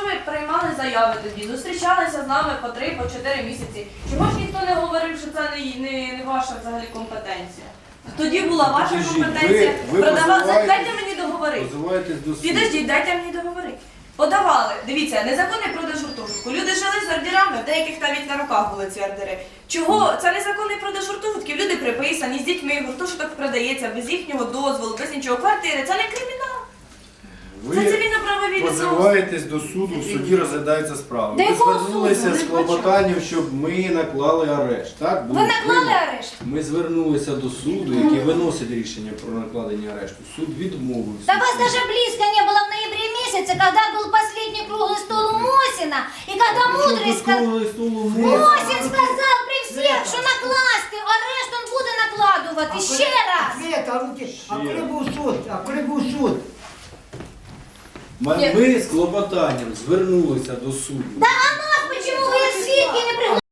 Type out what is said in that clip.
приймали заяви тоді, зустрічалися з нами по три, по чотири місяці. Чого ж ніхто не говорив, що це не, не, не ваша взагалі компетенція? Тоді була ваша Підождіть, компетенція. ви- ви Продавали. Дайте мені договорити. Позиваєтесь до суду. Підождіть, дайте мені договорити. Подавали, дивіться, незаконний продаж гуртожитку. Люди жили з ордерами, в деяких навіть на руках були ці ордери. Чого? Це незаконний продаж гуртожитків. Люди приписані з дітьми, гуртожиток продається без їхнього дозволу, без нічого. Квартири, це не кримінал. Ви відносини позиваєтесь до суду, в суді розглядається справа. До Ви якого звернулися суду? з Не клопотанням, щоб ми наклали арешт. Так? Ви Був наклали вимог. арешт? Ми звернулися до суду, який виносить рішення про накладення арешту. Суд відмовився. Да вас даже близко не было в ноябре месяце, когда был последний круглый стол у Мосина, и когда Мудрый сказал... Мосин сказав при всіх, що накласти арешт він буде накладувати. Ще раз. Света, руки. А коли був суд? А коли був суд? ми з клопотанням звернулися до суду. Да, а нас, чому ви свідки не пригласили?